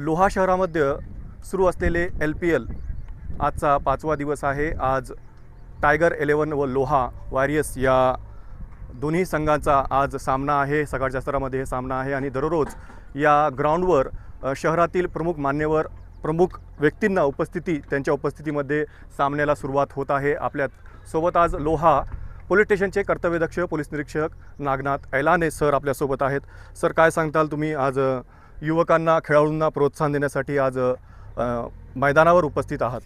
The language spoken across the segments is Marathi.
लोहा शहरामध्ये सुरू असलेले एल पी एल आजचा पाचवा दिवस आहे. आज टायगर इलेवन व लोहा वॉरियर्स या दोन्ही संघांचा आज सामना आहे. सकाळच्या स्तरामध्ये हे सामना आहे आणि दररोज या ग्राउंडवर शहरातील प्रमुख मान्यवर प्रमुख व्यक्तींना उपस्थिती त्यांच्या उपस्थितीमध्ये सामन्याला सुरुवात होत आहे. आपल्यासोबत आज लोहा पोलीस स्टेशनचे कर्तव्यदक्ष पोलीस निरीक्षक नागनाथ ऐलाने सर आपल्यासोबत आहेत. सर काय सांगताल तुम्ही? आज युवकांना खेळाडूंना प्रोत्साहन देण्यासाठी आज मैदानावर उपस्थित आहात.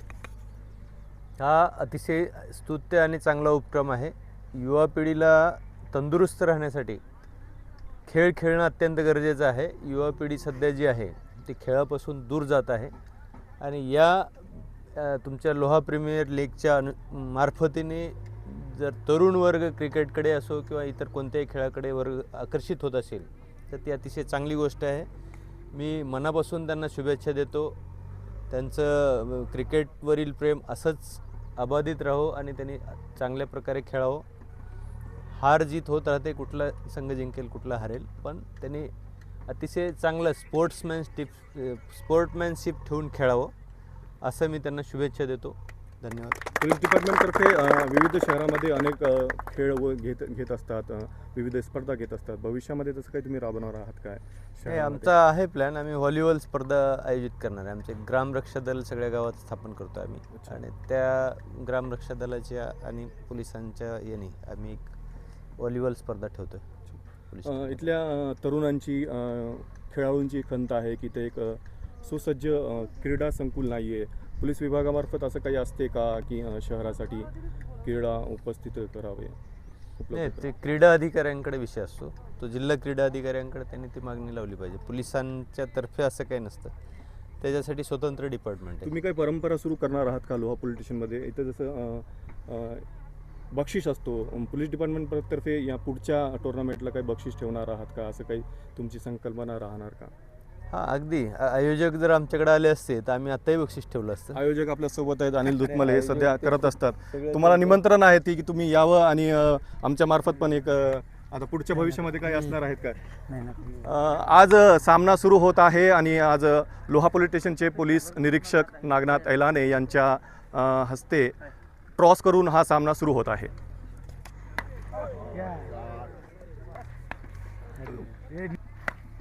हा अतिशय स्तुत्य आणि चांगला उपक्रम आहे. युवा पिढीला तंदुरुस्त राहण्यासाठी खेळ खेळणं अत्यंत गरजेचं आहे. युवा पिढी सध्या जी आहे ती खेळापासून दूर जात आहे. आणि या तुमच्या लोहा प्रीमियर लीगच्या अनु मार्फतीने जर तरुण वर्ग क्रिकेटकडे असो किंवा इतर कोणत्याही खेळाकडे वर्ग आकर्षित होत असेल तर ती अतिशय चांगली गोष्ट आहे. मी मनापासून त्यांना शुभेच्छा देतो. त्यांचं क्रिकेटवरील प्रेम असंच अबाधित राहो आणि त्यांनी चांगल्या प्रकारे खेळावं. हार जीत होत राहते कुठला संघ जिंकेल कुठला हरेल पण त्यांनी अतिशय चांगलं स्पोर्ट्समॅनशिप स्पोर्टमॅनशिप ठेवून खेळावं असं मी त्यांना शुभेच्छा देतो. धन्यवाद. पोलीस डिपार्टमेंटतर्फे अ, विविध शहरामध्ये अनेक अ, खेळ व घेत घेत असतात अ, विविध स्पर्धा घेत असतात. भविष्यामध्ये तसं काही तुम्ही राबवणार आहात काय हे शहरामध्ये? आमचा आहे प्लॅन आम्ही व्हॉलीबॉल स्पर्धा आयोजित करणार आहे. आमचे ग्रामरक्षा दल सगळ्या गावात स्थापन करतो आम्ही. अच्छा. आणि त्या ग्रामरक्षा दलाच्या आणि पोलिसांच्या याने आम्ही एक व्हॉलीबॉल स्पर्धा ठेवतो पोलीस अ, इथल्या अ, तरुणांची अ, खेळाडूंची खंत आहे की ते एक अ, सुसज्ज अ, क्रीडा संकुल नाही आहे पोलीस विभागामार्फत असं काही असते का की अ, शहरासाठी क्रीडा उपस्थित करावे? नाही? ते क्रीडा अधिकाऱ्यांकडे विषय असतो. तो जिल्हा क्रीडा अधिकाऱ्यांकडे त्यांनी ती मागणी लावली पाहिजे. पोलिसांच्या तर्फे असं काही नसतं. त्याच्यासाठी स्वतंत्र डिपार्टमेंट आहे. तुम्ही काही परंपरा सुरू करणार आहात का लोहा पोलीस स्टेशनमध्ये? इथं जसं अ, अ, बक्षीस असतो. अम, पोलीस डिपार्टमेंटतर्फे या पुढच्या टुर्नामेंटला काही बक्षीस ठेवणार आहात का? असं काही तुमची संकल्पना राहणार का? हां अगदी. आ- आयोजक जर आमच्याकडे आले असते तर आम्ही आत्ताही बक्षीस ठेवलं असतं. आयोजक आपल्यासोबत आहेत अनिल दुधमले हे सध्या करत असतात. तुम्हाला निमंत्रण आहे ती की तुम्ही यावं आणि अ, आमच्या मार्फत पण एक अ, आता पुढच्या भविष्यामध्ये काही असणार आहेत काय अ, आज अ, सामना सुरू होत आहे आणि आज अ, लोहा पोलीस स्टेशनचे पोलीस निरीक्षक नागनाथ ऐलाने यांच्या अ, हस्ते क्रॉस करून हा सामना सुरू होत आहे.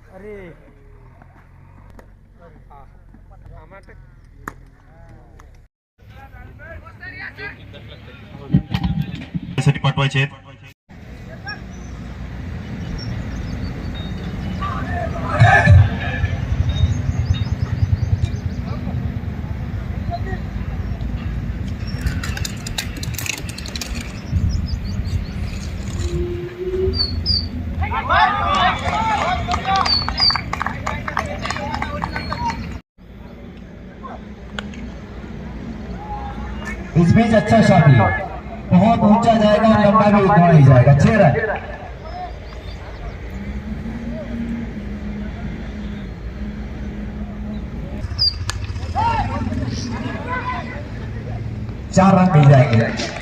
साठी पाठवायचे आहेत. इस बीच अच्छा शॉट लिया बहुत ऊँचा जाएगा, लंबा भी उतना नहीं जाएगा। छह रन। चार रन मिल जाएँगे।